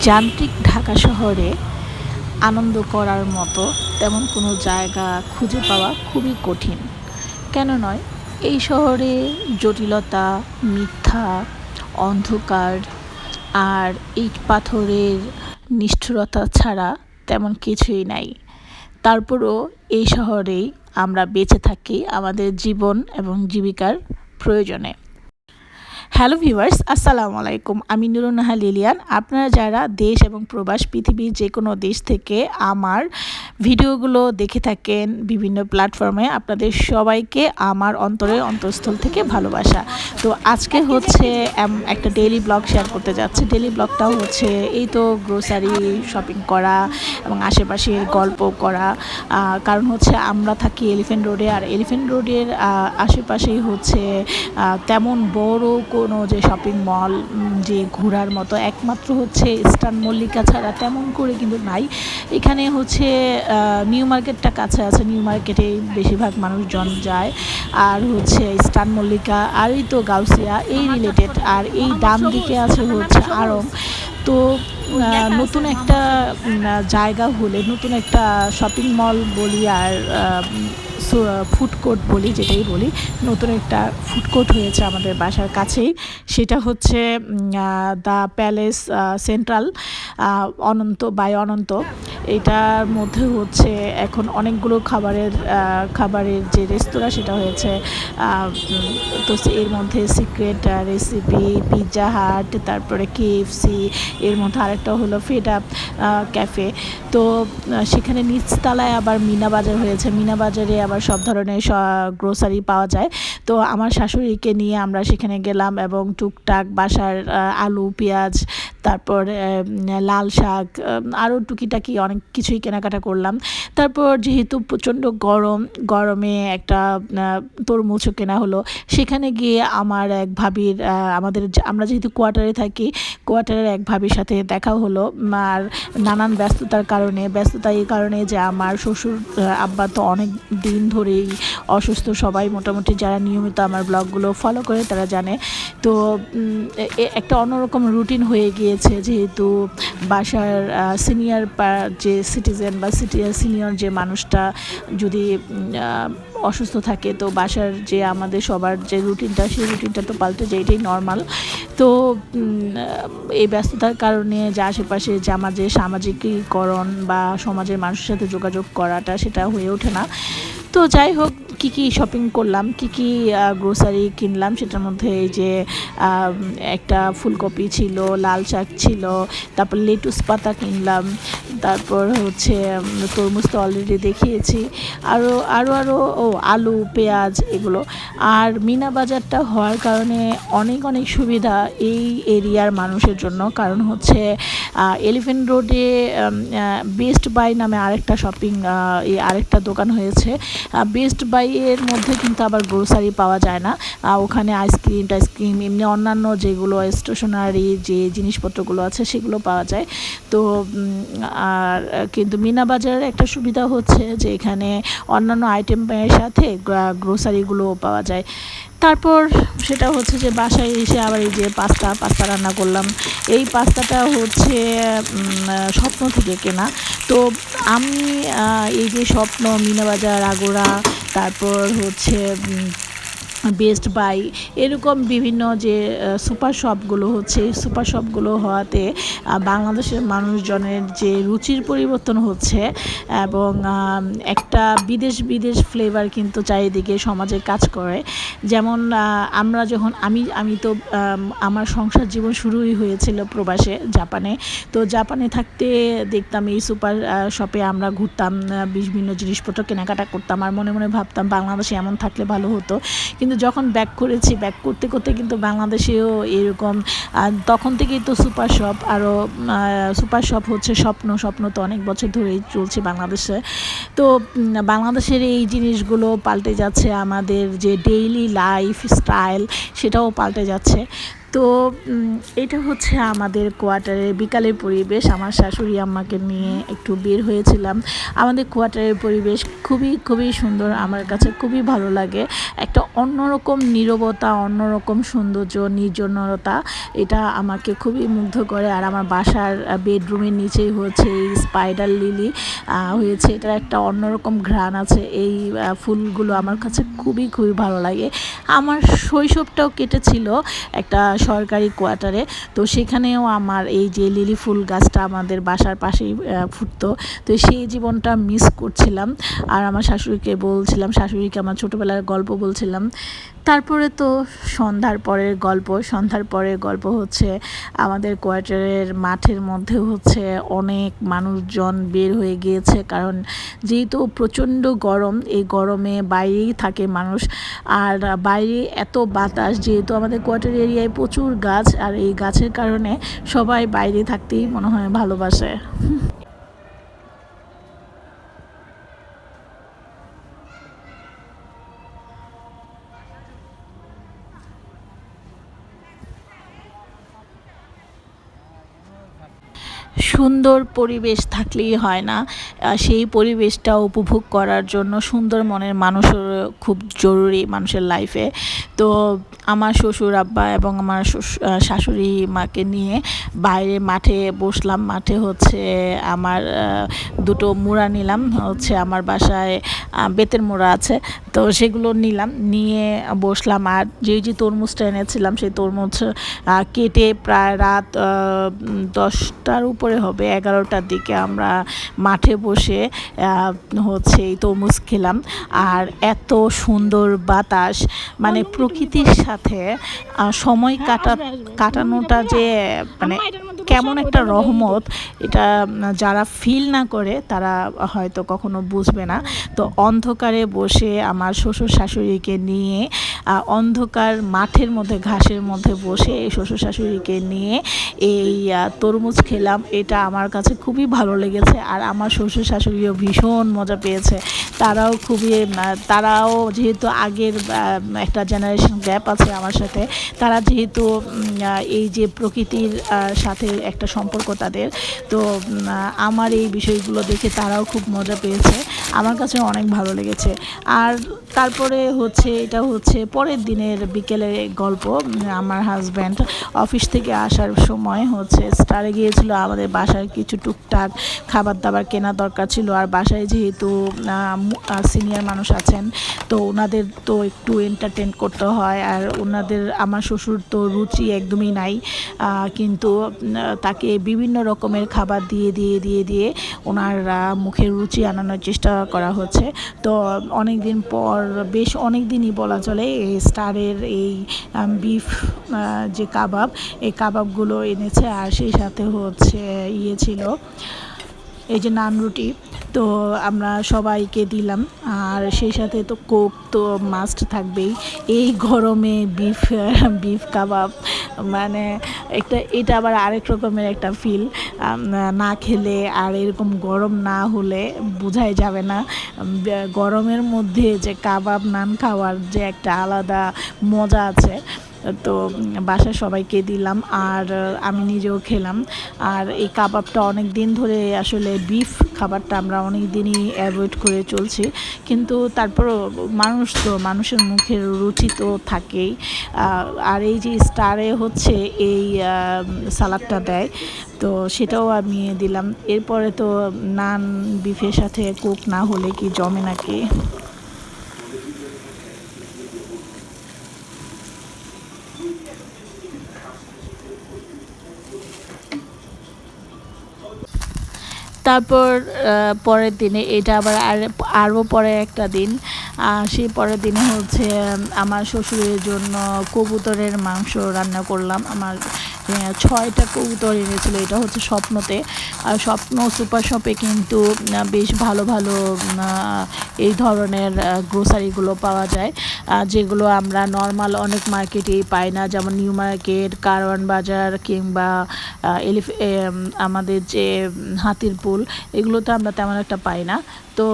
যান্ত্রিক ঢাকা শহরে আনন্দ করার মতো তেমন কোনো জায়গা খুঁজে পাওয়া খুবই কঠিন। কেন নয়? এই শহরে জটিলতা, মিথ্যা, অন্ধকার আর ইট পাথরের নিষ্ঠুরতা ছাড়া তেমন কিছুই নাই। তারপরও এই শহরেই আমরা বেঁচে থাকি আমাদের জীবন এবং জীবিকার প্রয়োজনে। হ্যালো ভিউয়ার্স, আসসালামু আলাইকুম। আমি নুরুন্নাহা লিলিয়ান। আপনারা যারা দেশ এবং প্রবাস পৃথিবীর যে কোনো দেশ থেকে আমার ভিডিওগুলো দেখে থাকেন বিভিন্ন প্ল্যাটফর্মে, আপনাদের সবাইকে আমার অন্তরে অন্তঃস্থল থেকে ভালোবাসা। তো আজকে হচ্ছে একটা ডেইলি ব্লগ শেয়ার করতে যাচ্ছে। ডেইলি ব্লগটাও হচ্ছে এই তো গ্রোসারি শপিং করা এবং আশেপাশের গল্প করা। কারণ হচ্ছে আমরা থাকি এলিফেন্ট রোডে আর এলিফেন্ট রোডের আশেপাশেই হচ্ছে তেমন বড় কোনো যে শপিং মল যে ঘোরার মতো একমাত্র হচ্ছে ইস্টার্ন মল্লিকা ছাড়া তেমন করে কিন্তু নাই। এখানে হচ্ছে নিউ মার্কেটটা কাছে আছে নিউ মার্কেটে বেশিরভাগ মানুষজন যায়। আর হচ্ছে ইস্টার্ন মল্লিকা আর এই তো গাউসিয়া এই রিলেটেড আর এই ডান দিকে আছে হচ্ছে আরং তো নতুন একটা জায়গা হলে নতুন একটা শপিং মল বলি আর ফুড কোর্ট বলি, যেটাই বলি, নতুন একটা ফুড কোর্ট হয়েছে আমাদের বাসার কাছেই। সেটা হচ্ছে the palace central Ananta by Ananta. এটার মধ্যে হচ্ছে এখন অনেকগুলো খাবারের খাবারের যে রেস্তোরাঁ সেটা হয়েছে তো এর মধ্যে সিক্রেট রেসিপি পিৎজা হাট তারপরে কেএফসি এর মধ্যে আরেকটা হলো ফেড আপ ক্যাফে তো সেখানে নিচতলায় আবার মিনা বাজার হয়েছে। মিনা বাজারে আবার সব ধরনের গ্রোসারি পাওয়া যায়। তো আমার শাশুড়িকে নিয়ে আমরা সেখানে গেলাম এবং টুকটাক বাসার আলু, পেঁয়াজ তারপর লাল শাক আরও টুকিটাকি অনেক কিছুই কেনাকাটা করলাম। তারপর যেহেতু প্রচণ্ড গরম, গরমে একটা তরমুজও কেনা হলো। সেখানে গিয়ে আমার এক ভাবির আমাদের আমরা যেহেতু কোয়ার্টারে থাকি, কোয়ার্টারের এক ভাবির সাথে দেখা হলো। আর নানান ব্যস্ততার কারণে ব্যস্ততা এই কারণে যে আমার শ্বশুর আব্বা তো অনেক দিন ধরেই অসুস্থ। সবাই মোটামুটি যারা নিয়মিত আমার ব্লগগুলো ফলো করে তারা জানে। তো একটা অন্যরকম রুটিন হয়ে গিয়েছে যেহেতু বাসার সিনিয়র যে সিটিজেন বা সিনিয়র যে মানুষটা যদি অসুস্থ থাকে, তো বাসার যে আমাদের সবার যে রুটিনটা, সেই রুটিনটা তো পাল্টে যায়, এটাই নর্মাল তো এই ব্যস্ততার কারণে যে আশেপাশে যে আমাদের সামাজিকীকরণ বা সমাজের মানুষের সাথে যোগাযোগ করাটা সেটা হয়ে ওঠে না। তো যাই হোক কি কি শপিং করলাম, কি কি গ্রোসারি কিনলাম, সেটার মধ্যে এই যে একটা ফুলকপি ছিল, লাল শাক ছিল, তারপর লেটুস পাতা কিনলাম তারপর হচ্ছে তরমুজ তো অলরেডি দেখিয়েছি। আরও আরও আরও ও, আলু, পেঁয়াজ এগুলো। আর মিনা বাজারটা হওয়ার কারণে অনেক অনেক সুবিধা এই এরিয়ার মানুষের জন্য। কারণ হচ্ছে এলিফেন্ট রোডে বেস্ট বাই নামে আরেকটা শপিং আরেকটা দোকান হয়েছে। বেস্ট বাই এর মধ্যে কিন্তু আবার গ্রোসারি পাওয়া যায় না। ওখানে আইসক্রিম টাইসক্রিম এমনি অন্যান্য যেগুলো স্টেশনারি যে জিনিসপত্রগুলো আছে সেগুলো পাওয়া যায়। তো কিন্তু মিনা বাজারের একটা সুবিধা হচ্ছে যে এখানে অন্যান্য আইটেমের সাথে গ্রোসারিগুলোও পাওয়া যায়। তারপর সেটা হচ্ছে যে বাসায় এসে আবার এই যে পাস্তা পাস্তা রান্না করলাম। এই পাস্তাটা হচ্ছে স্বপ্ন থেকে কেনা। তো আমি এই যে স্বপ্ন মিনাবাজার আগোড়া, তারপর হচ্ছে বেস্ট বাই এরকম বিভিন্ন যে সুপার শপগুলো হচ্ছে সুপার শপগুলো হওয়াতে বাংলাদেশের মানুষজনের যে রুচির পরিবর্তন হচ্ছে এবং একটা বিদেশ বিদেশ ফ্লেভার কিন্তু চারিদিকে সমাজে কাজ করে। যেমন আমরা যখন, আমি আমি তো আমার সংসার জীবন শুরুই হয়েছিল প্রবাসে, জাপানে। তো জাপানে থাকতে দেখতাম এই সুপার শপে আমরা ঘুরতাম বিভিন্ন জিনিসপত্র কেনাকাটা করতাম। আর মনে মনে ভাবতাম, বাংলাদেশে এমন থাকলে ভালো হতো। কিন্তু কিন্তু যখন ব্যাক করেছি ব্যাক করতে করতে কিন্তু বাংলাদেশেও এরকম তখন থেকেই তো সুপার শপ আরও সুপার শপ হচ্ছে স্বপ্ন স্বপ্ন তো অনেক বছর ধরেই চলছে বাংলাদেশে। তো বাংলাদেশের এই জিনিসগুলো পাল্টে যাচ্ছে আমাদের যে ডেইলি লাইফ স্টাইল সেটাও পাল্টে যাচ্ছে। তো এটা হচ্ছে আমাদের কোয়ার্টারের বিকালের পরিবেশ। আমার শাশুড়ি আম্মাকে নিয়ে একটু বের হয়েছিলাম। আমাদের কোয়ার্টারের পরিবেশ খুবই খুবই সুন্দর। আমার কাছে খুবই ভালো লাগে। একটা অন্যরকম নীরবতা, অন্যরকম সৌন্দর্য, নির্জনতা, এটা আমাকে খুবই মুগ্ধ করে। আর আমার বাসার বেডরুমের নিচেই হচ্ছে এই স্পাইডার লিলি হয়েছে। এটার একটা অন্যরকম ঘ্রাণ আছে। এই ফুলগুলো আমার কাছে খুবই খুবই ভালো লাগে। আমার শৈশবটাও কেটেছিল একটা সরকারি কোয়ার্টারে। তো সেখানেও আমার এই যে লিলি ফুল গাছটা আমাদের বাসার পাশেই ফুটতো। তো সেই জীবনটা মিস করছিলাম। আর আমার শাশুড়িকে বলছিলাম, শাশুড়িকে আমার ছোটোবেলার গল্প বলছিলাম তারপরে তো সন্ধ্যার পরের গল্প, সন্ধ্যার পরের গল্প হচ্ছে আমাদের কোয়ার্টারের মাঠের মধ্যে হচ্ছে অনেক মানুষজন বের হয়ে গিয়েছে, কারণ যেহেতু প্রচণ্ড গরম, এই গরমে বাইরেই থাকে মানুষ। আর বাইরে এত বাতাস, যেহেতু আমাদের কোয়ার্টার এরিয়ায় প্রচুর গাছ, আর এই গাছের কারণে সবাই বাইরে থাকতেই মনে হয় ভালোবাসে। সুন্দর পরিবেশ থাকলেই হয় না। সেই পরিবেশটা উপভোগ করার জন্য সুন্দর মনের মানুষের খুব জরুরি মানুষের লাইফে তো আমার শ্বশুর আব্বা এবং আমার শাশুড়ি মাকে নিয়ে বাইরে মাঠে বসলাম। মাঠে হচ্ছে আমার দুটো মুড়া নিলাম। হচ্ছে আমার বাসায় বেতের মোড়া আছে। তো সেগুলো নিলাম। নিয়ে বসলাম। আর যে যে তরমুজটা এনেছিলাম, সেই তরমুজ কেটে প্রায় রাত দশটার উপরে হবে। এগারোটার দিকে আমরা মাঠে বসে হচ্ছে এই তরমুজ খেলাম। আর এত সুন্দর বাতাস মানে প্রকৃতির সাথে সময় কাটা কাটানোটা যে মানে কেমন একটা রহমত এটা যারা ফিল না করে তারা হয়তো কখনো বুঝবে না। তো অন্ধকারে বসে আমার শ্বশুর শাশুড়িকে নিয়ে অন্ধকার মাঠের মধ্যে, ঘাসের মধ্যে বসে এই শ্বশুর শাশুড়িকে নিয়ে এই তরমুজ খেলাম। এটা আমার কাছে খুবই ভালো লেগেছে আর আমার শ্বশুর শাশুড়িও ভীষণ মজা পেয়েছে। তারাও খুবই তারাও যেহেতু আগের একটা জেনারেশন গ্যাপ আছে আমার সাথে, তারা যেহেতু এই যে প্রকৃতির সাথে একটা সম্পর্ক তাদের, তো আমার এই বিষয়গুলো দেখে তারাও খুব মজা পেয়েছে। আমার কাছে অনেক ভালো লেগেছে। আর তারপরে হচ্ছে, এটা হচ্ছে পরের দিনের বিকেলের গল্প আমার হাজব্যান্ড অফিস থেকে আসার সময় হচ্ছে স্টারে গিয়েছিল আমাদের বাসায় কিছু টুকটাক খাবার দাবার কেনা দরকার ছিল আর বাসায় যেহেতু সিনিয়র মানুষ আছেন, তো ওনাদের তো একটু এন্টারটেন করতে হয় আর ওনাদের আমার শ্বশুর তো রুচি একদমই নাই কিন্তু তাকে বিভিন্ন রকমের খাবার দিয়ে দিয়ে দিয়ে দিয়ে ওনার মুখের রুচি আনানোর চেষ্টা করা হচ্ছে। তো অনেক দিন পর, বেশ অনেক দিনই বলা চলে স্টারের এই বিফ যে কাবাব, এই কাবাবগুলো এনেছে আর সেই সাথে হচ্ছে ইয়ে ছিল, এই যে নান রুটি। তো আমরা সবাইকে দিলাম। আর সেই সাথে তো কোক তো মাস্ট থাকবেই। এই গরমে বিফ বিফ কাবাব মানে একটা, এটা আবার আরেক রকমের একটা ফিল না খেলে আর এরকম গরম না হলে বোঝাই যাবে না। গরমের মধ্যে যে কাবাব নান খাওয়ার যে একটা আলাদা মজা আছে। তো বাসায় সবাইকে দিলাম আর আমি নিজেও খেলাম। আর এই কাবাবটা অনেক দিন ধরে আসলে বিফ খাবারটা আমরা অনেক দিনই অ্যাভয়েড করে চলছি। কিন্তু তারপরও মানুষ তো, মানুষের মুখের রুচি তো থাকেই। আর এই যে স্টারে হচ্ছে এই সালাদটা দেয়, তো সেটাও আমি দিলাম। এরপরে তো নান বিফের সাথে কোক না হলে কি জমে নাকি? তারপর পরের দিনে, এটা আবার আর, আরও পরে একটা দিন সেই পরের দিনে হচ্ছে আমার শ্বশুরের জন্য কবুতরের মাংস রান্না করলাম, আমার ছয়টা কবুতর এনেছিল, এটা হচ্ছে স্বপ্নতে। আর স্বপ্ন সুপার শপে কিন্তু বেশ ভালো ভালো এই ধরনের গ্রোসারিগুলো পাওয়া যায়। যেগুলো আমরা নর্মাল অনেক মার্কেটেই পাই না, যেমন নিউ মার্কেট কারওয়ান বাজার কিংবা এলিফ আমাদের যে হাতির পুল এগুলো তো আমরা তেমন একটা পাই না। তো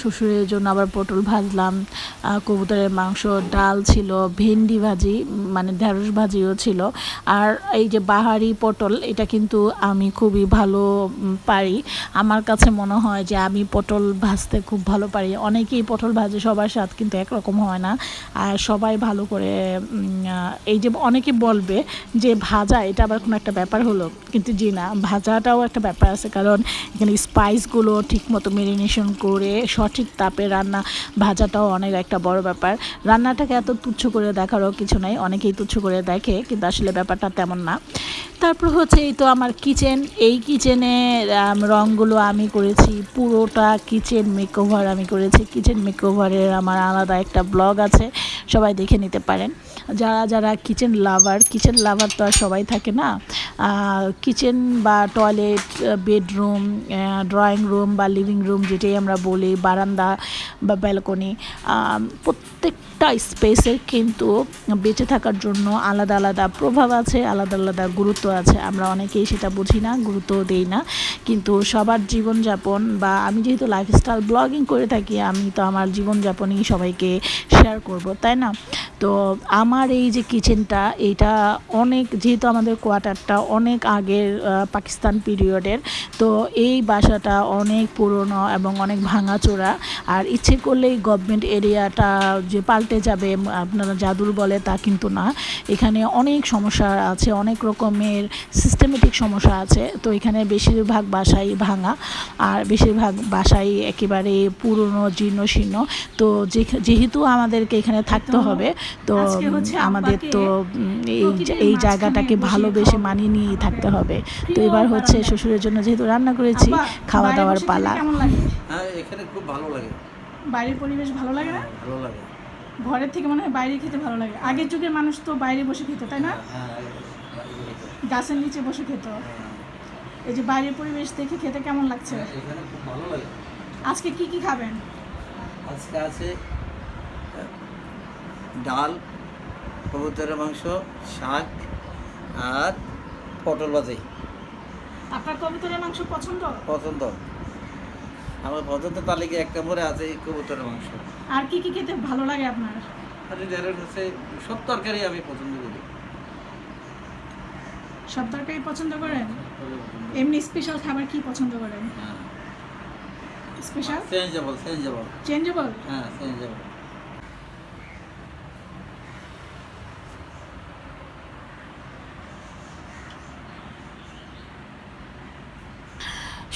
শ্বশুরের জন্য আবার পটল ভাজলাম কবুতরের মাংস, ডাল ছিল, ভেন্ডি ভাজি মানে ঢেঁড়স ভাজিও ছিল। আর এই যে বাহারি পটল, এটা কিন্তু আমি খুবই ভালো পারি। আমার কাছে মনে হয় যে আমি পটল ভাজতে খুব ভালো পারি। অনেকেই পটল ভাজে, সবার স্বাদ কিন্তু একরকম হয় না। আর সবাই ভালো করে এই যে অনেকে বলবে যে ভাজা, এটা আবার কোনো একটা ব্যাপার হলো। কিন্তু জি না, ভাজাটাও একটা ব্যাপার আছে। কারণ এখানে স্পাইসগুলো ঠিক মতো মেরিনেশন করে সঠিক তাপে রান্না, ভাজাটাও অনেক একটা বড় ব্যাপার। রান্নাটাকে এত তুচ্ছ করে দেখারও কিছু নাই। অনেকেই তুচ্ছ করে দেখে, কিন্তু আসলে ব্যাপারটা তেমন না তারপর হচ্ছে এই তো আমার কিচেন এই কিচেনে রঙগুলো আমি করেছি, পুরোটা কিচেন মেকওভার আমি করেছি। কিচেন মেকওভারের আমার আলাদা একটা ব্লগ আছে, সবাই দেখে নিতে পারেন। যারা যারা কিচেন লাভার কিচেন লাভার তো আর সবাই থাকে না কিচেন বা টয়লেট বেডরুম ড্রয়িং রুম বা লিভিং রুম যেটাই আমরা বলি, বারান্দা বা ব্যালকনি প্রত্যেকটা স্পেসের কিন্তু বেঁচে থাকার জন্য আলাদা আলাদা প্রভাব আছে, আলাদা আলাদা গুরুত্ব আছে। আমরা অনেকেই সেটা বুঝি না গুরুত্ব দেই না। কিন্তু সবার জীবনযাপন বা আমি যেহেতু লাইফস্টাইল ব্লগিং করে থাকি, আমি তো আমার জীবনযাপনই সবাইকে শেয়ার করব, তাই না? তো আমার এই যে কিচেনটা এটা অনেক, যেহেতু আমাদের কোয়ার্টারটা অনেক আগের পাকিস্তান পিরিয়ডের তো এই বাসাটা অনেক পুরনো এবং অনেক ভাঙাচোরা। আর ইচ্ছে করলেই গভর্নমেন্ট এরিয়াটা যে পাল্টে যাবে আপনারা জাদুর বলে তা কিন্তু না। এখানে অনেক সমস্যা আছে অনেক রকমের সিস্টেমেটিক সমস্যা আছে। তো এখানে বেশিরভাগ বাসাই ভাঙা আর বেশিরভাগ বাসাই একেবারে পুরনো জীর্ণ শীর্ণ। তো যেহেতু আমাদেরকে এখানে থাকতে হবে তো আমাদের তো এই এই জায়গাটাকে ভালোবেসে। মানিয়ে নিয়ে থাকতে হবে। তো এবার হচ্ছে শ্বশুরের জন্য যেহেতু রান্না করেছি খাওয়া দাওয়ার পালা। হ্যাঁ এখানে খুব ভালো লাগে। বাইরের পরিবেশ ভালো লাগে না? ভালো লাগে। ঘরের থেকে মনে হয় বাইরে খেতে ভালো লাগে। আগের যুগের মানুষ তো বাইরে বসে খেত তাই না? হ্যাঁ গাছের নিচে বসে খেত। এই যে বাইরের পরিবেশ দেখে খেতে কেমন লাগছে? আজকে কি কি খাবেন? আজকে আছে ডাল কবুতরের মাংস শাক আর পটল ভাজি। আপনার কবুতরের মাংস পছন্দ? পছন্দ। আমার পছন্দ তালিকা এক নম্বরে আছে এই কবুতরের মাংস। আর কি কি খেতে ভালো লাগে আপনার? আর ডাইরেক্ট হচ্ছে সব তরকারি আমি পছন্দ করি। সব তরকারি পছন্দ করেন? এমনি স্পেশাল খাবার কি পছন্দ করেন? হ্যাঁ। স্পেশাল চেঞ্জেবল চেঞ্জেবল চেঞ্জেবল হ্যাঁ চেঞ্জেবল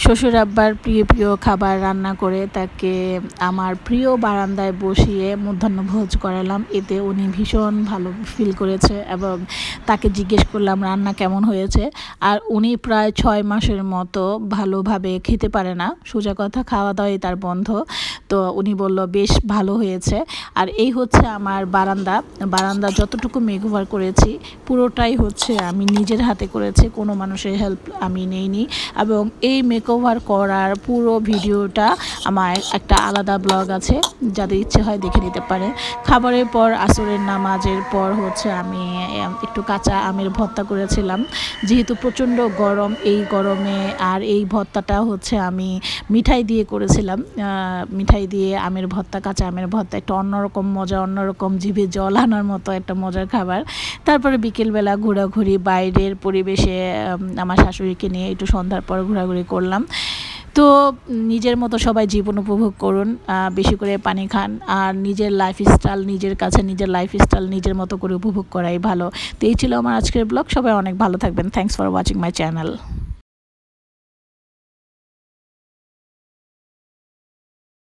শ্বশুর আব্বার প্রিয় প্রিয় খাবার রান্না করে তাকে আমার প্রিয় বারান্দায় বসিয়ে মধ্যাহ্নভোজ করালাম। এতে উনি ভীষণ ভালো ফিল করেছে এবং তাকে জিজ্ঞেস করলাম, রান্না কেমন হয়েছে? আর উনি প্রায় ছয় মাসের মতো ভালোভাবে খেতে পারে না। সোজা কথা খাওয়া দাওয়াই তার বন্ধ। তো উনি বলল, বেশ, ভালো হয়েছে। আর এই হচ্ছে আমার বারান্দা। বারান্দা যতটুকু মেকওভার করেছি, পুরোটাই হচ্ছে আমি নিজের হাতে করেছি। কোনো মানুষের হেল্প আমি নেইনি। এবং এই মেকওভার করার পুরো ভিডিওটা আমার একটা আলাদা ব্লগ আছে, যাদের ইচ্ছে হয় দেখে নিতে পারে খাবারের পর আসরের নামাজের পর হচ্ছে আমি একটু কাঁচা আমের ভর্তা করেছিলাম। যেহেতু প্রচণ্ড গরম, এই গরমে আর এই ভর্তাটা হচ্ছে আমি মিঠাই দিয়ে করেছিলাম। মিঠাই দিয়ে আমের ভর্তা, কাঁচা আমের ভর্তা, একটা অন্যরকম মজা, অন্যরকম জিভে জল আনার মতো একটা মজার খাবার। তারপরে বিকেলবেলা ঘোরাঘুরি, বাইরের পরিবেশে আমার শাশুড়িকে নিয়ে একটু সন্ধ্যার পর ঘোরাঘুরি করলাম। তো নিজের মতো সবাই জীবন উপভোগ করুন বেশি করে পানি খান আর নিজের লাইফস্টাইল নিজের কাছে নিজের লাইফস্টাইল নিজের মতো করে উপভোগ করাই ভালো। তো এই ছিল আমার আজকের ব্লগ সবাই অনেক ভালো থাকবেন। Thanks for watching my channel